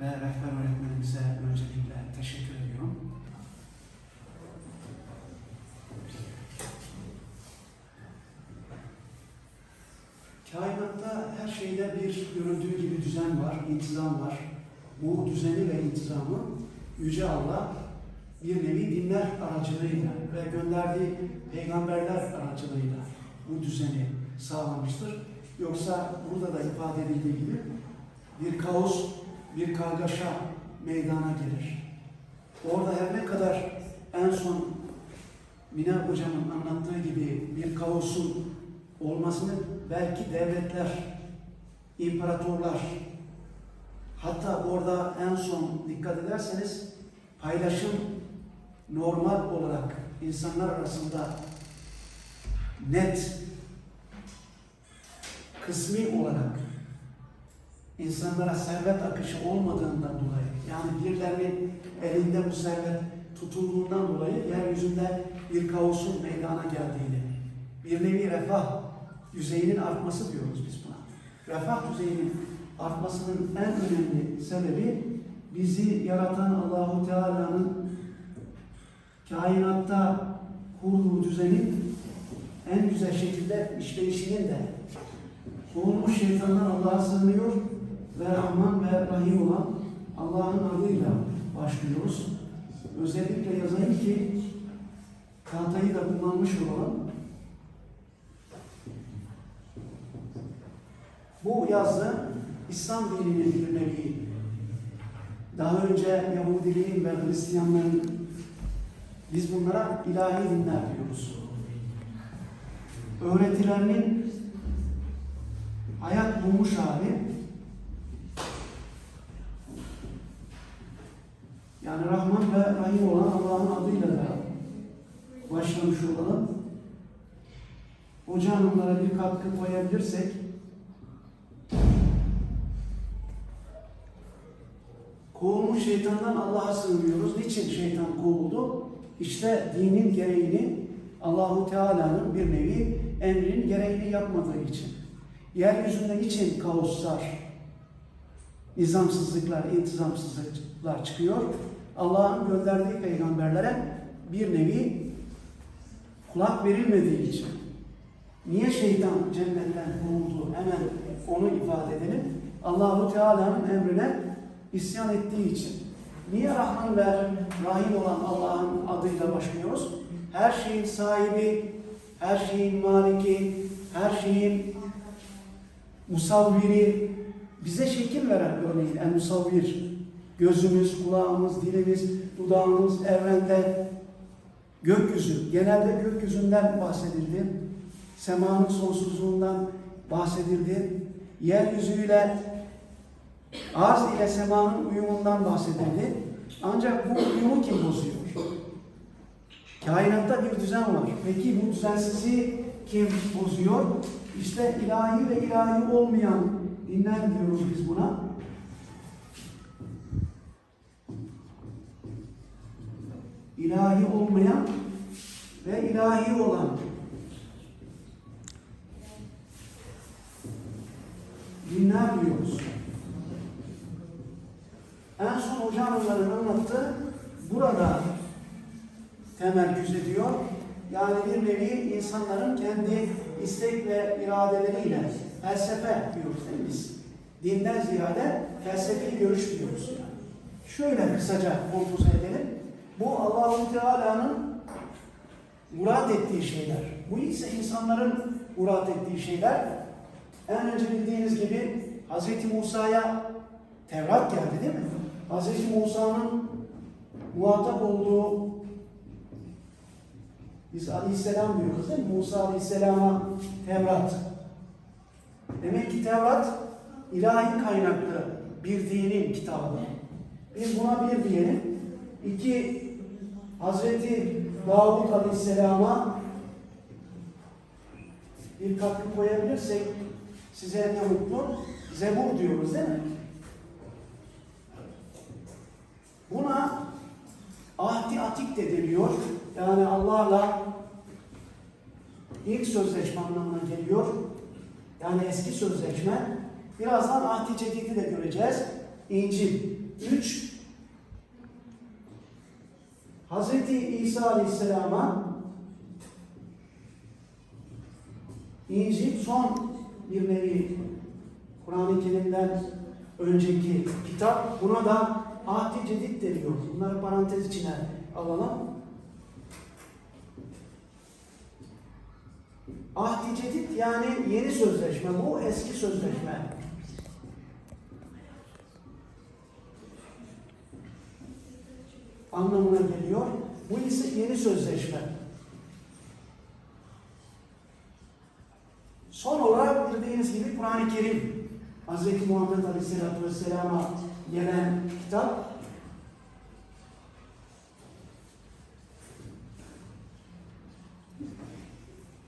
ve rehber öğretmenimize öncelikle teşekkür ediyorum. Kainatta her şeyde bir görüldüğü gibi düzen var, intizam var. Bu düzeni ve intizamı Yüce Allah bir nevi dinler aracılığıyla ve gönderdiği peygamberler aracılığıyla bu düzeni sağlamıştır. Yoksa burada da ifade edildiği gibi bir kaos, bir kargaşa meydana gelir. Orada her ne kadar en son Mine Hocam'ın anlattığı gibi bir kaosun olmasını belki devletler, imparatorlar, hatta orada en son dikkat ederseniz paylaşım normal olarak insanlar arasında net, kısmi olarak insanlara servet akışı olmadığından dolayı, yani birilerinin elinde bu servet tutulduğundan dolayı yeryüzünde bir kaosun meydana geldiğini, bir nevi refah düzeyinin artması diyoruz biz buna. Refah düzeyinin artmasının en önemli sebebi bizi yaratan Allahu Teala'nın kainatta kurduğu düzenin en güzel şekilde işleyişinin de kovulmuş şeytandan Allah'a sığınıyor ve Rahman ve Rahim olan Allah'ın adıyla başlıyoruz. Özellikle yazayım ki tahtayı da kullanmış olalım. Bu yazı İslam dininin bir nevi daha önce Yahudiliğin ve Hristiyanlığın biz bunlara ilahi dinler diyoruz. Öğretilerinin hayat bulmuş hali yani Rahman ve Rahim olan Allah'ın adıyla da başlamış olalım. Hocam onlara bir katkı koyabilirsek Kovulmuş şeytandan Allah'a sığınıyoruz. Niçin şeytan kovuldu? İşte dinin gereğini Allahu Teala'nın bir nevi emrinin gereğini yapmadığı için. Yeryüzünde niçin kaoslar, nizamsızlıklar, intizamsızlıklar çıkıyor? Allah'ın gönderdiği peygamberlere bir nevi kulak verilmediği için. Niye şeytan cennetten kovuldu? Hemen onu ifade edelim. Allahu Teala'nın emrine isyan ettiği için. Niye Rahman ve Rahim olan Allah'ın adıyla başlıyoruz? Her şeyin sahibi, her şeyin maliki, her şeyin musavviri, bize şekil veren örneğin en musavvir. Gözümüz, kulağımız, dilimiz, dudağımız, evrende, gökyüzü. Genelde gökyüzünden bahsedildi. Semanın sonsuzluğundan bahsedildi. Yeryüzüyle Arz ile semanın uyumundan bahsedildi. Ancak bu uyumu kim bozuyor? Kainatta bir düzen var. Peki bu düzensizliği kim bozuyor? İşte ilahi ve ilahi olmayan dinler diyoruz biz buna. İlahi olmayan ve ilahi olan dinler diyoruz. En son hocam onların anlattığı burada temerküz ediyor. Yani bir nevi insanların kendi istek ve iradeleriyle felsefe diyoruz değil biz? Dinden ziyade felsefi görüş diyoruz. Yani. Şöyle kısaca kompoze edelim. Bu Allahu Teala'nın murat ettiği şeyler. Bu ise insanların murat ettiği şeyler. En önce bildiğiniz gibi Hz. Musa'ya Tevrat geldi değil mi? Hz. Musa'nın muhatap olduğu biz Aleyhisselam diyoruz değil mi? Musa Aleyhisselam'a Tevrat. Demek ki Tevrat ilahi kaynaklı bir dinin kitabı. Biz buna bir diyelim. İki, Hazreti Davud Aleyhisselam'a bir katkı koyabilirsek size ne mutlu. Zebur diyoruz değil mi? Buna ahdi atik de deniyor. Yani Allah'la ilk sözleşme anlamına geliyor. Yani eski sözleşme. Birazdan ahdi cedidi de göreceğiz. İncil. 3 Hz. İsa Aleyhisselam'a İncil son bir nevi Kur'an-ı Kerim'den önceki kitap. Buna da Ahdi Cedid deniyor. Bunları parantez içine alalım. Ahdi Cedid yani yeni sözleşme. Bu eski sözleşme. Anlamına geliyor. Bu ise yeni sözleşme. Son olarak bildiğiniz gibi Kur'an-ı Kerim Hz. Muhammed Aleyhisselatü Vesselam'a gelen kitap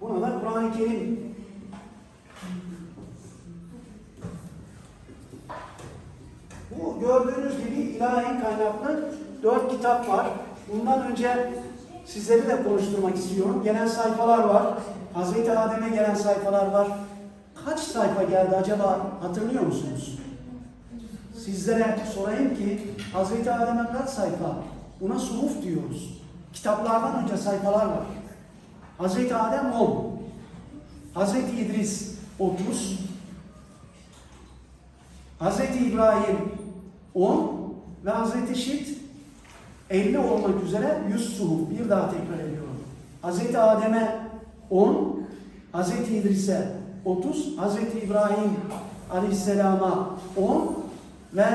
Buna da Kur'an-ı Kerim Bu gördüğünüz gibi ilahi kaynaklı dört kitap var. Bundan önce sizleri de konuşturmak istiyorum. Gelen sayfalar var. Hazreti Adem'e gelen sayfalar var. Kaç sayfa geldi acaba hatırlıyor musunuz? Sizlere sorayım ki Hazreti Adem'e kaç sayfa? Buna suhuf diyoruz. Kitaplardan önce sayfalar var. Hazreti Adem 10. Hazreti İdris 30. Hazreti İbrahim 10 ve Hazreti Şit 50 olmak üzere 100 suhuf. Bir daha tekrar ediyorum. Hazreti Adem'e 10, Hazreti İdris'e 30, Hazreti İbrahim Aleyhisselam'a 10 ve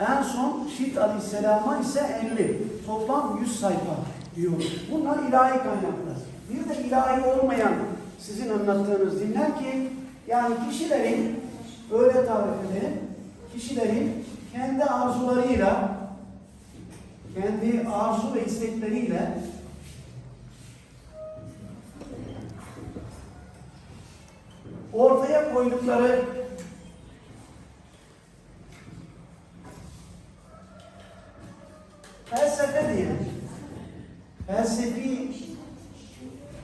en son Şit Aleyhisselam'a ise 50. Toplam 100 sayfa diyoruz. Bunlar ilahi kaynaklar. Bir de ilahi olmayan sizin anlattığınız dinler ki yani kişilerin öyle tarif edelim, kişilerin kendi arzularıyla kendi arzu ve istekleriyle ortaya koydukları felsefe diyelim. Felsefi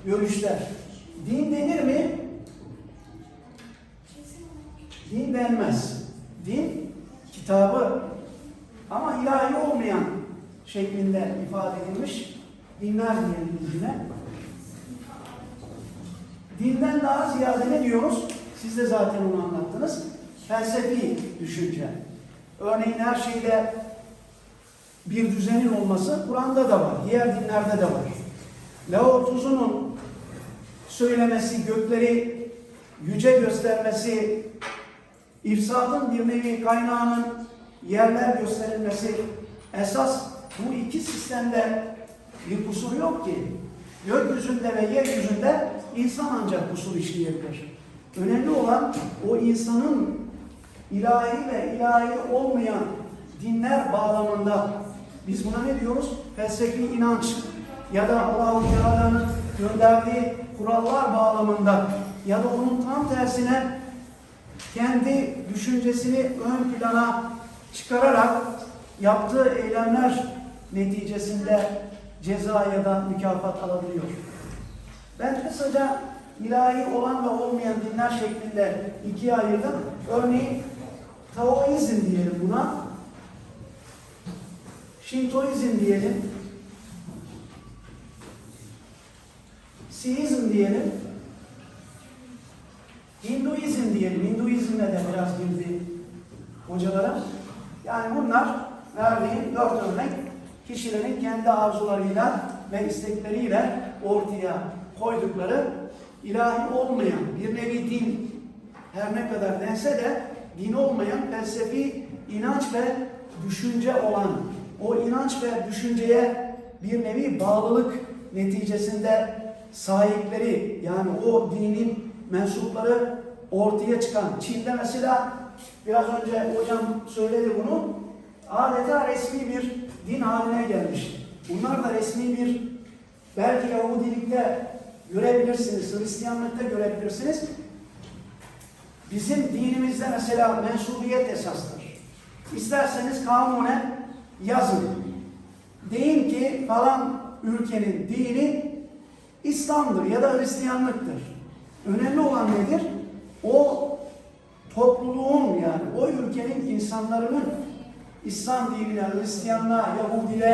görüşler. Din denir mi? Din denmez. Din kitabı ama ilahi olmayan şeklinde ifade edilmiş dinler diyelim dine. Dinden daha ziyade ne diyoruz? Siz de zaten onu anlattınız. Felsefi düşünce. Örneğin her şeyde bir düzenin olması Kur'an'da da var. Diğer dinlerde de var. Laotuzu'nun söylemesi, gökleri yüce göstermesi, ifsadın bir nevi kaynağının yerler gösterilmesi esas bu iki sistemde bir kusur yok ki. Gökyüzünde ve yeryüzünde insan ancak kusur işleyebilir. Önemli olan o insanın ilahi ve ilahi olmayan dinler bağlamında biz buna ne diyoruz? Felsefi inanç ya da Allah-u Teala'nın gönderdiği kurallar bağlamında ya da onun tam tersine kendi düşüncesini ön plana çıkararak yaptığı eylemler neticesinde ceza ya da mükafat alabiliyor. Ben kısaca ilahi olan ve olmayan dinler şeklinde ikiye ayırdım. Örneğin Taoizm diyelim buna. Şintoizm diyelim. Siizm diyelim. Hinduizm diyelim. Hinduizmle de biraz girdi hocalara. Yani bunlar verdiğim dört örnek kişilerin kendi arzularıyla ve istekleriyle ortaya koydukları ilahi olmayan bir nevi din. Her ne kadar dense de din olmayan felsefi inanç ve düşünce olan o inanç ve düşünceye bir nevi bağlılık neticesinde sahipleri yani o dinin mensupları ortaya çıkan. Çin'de mesela biraz önce hocam söyledi bunu adeta resmi bir din haline gelmiş. Bunlar da resmi bir belki Yahudilikte görebilirsiniz, Hristiyanlıkta görebilirsiniz. Bizim dinimizde mesela mensubiyet esastır. İsterseniz kanunen yazın. Deyin ki falan ülkenin dini İslam'dır ya da Hristiyanlıktır. Önemli olan nedir? O topluluğun yani o ülkenin insanların İslam dinine, Hristiyanlığa, Yahudiliğe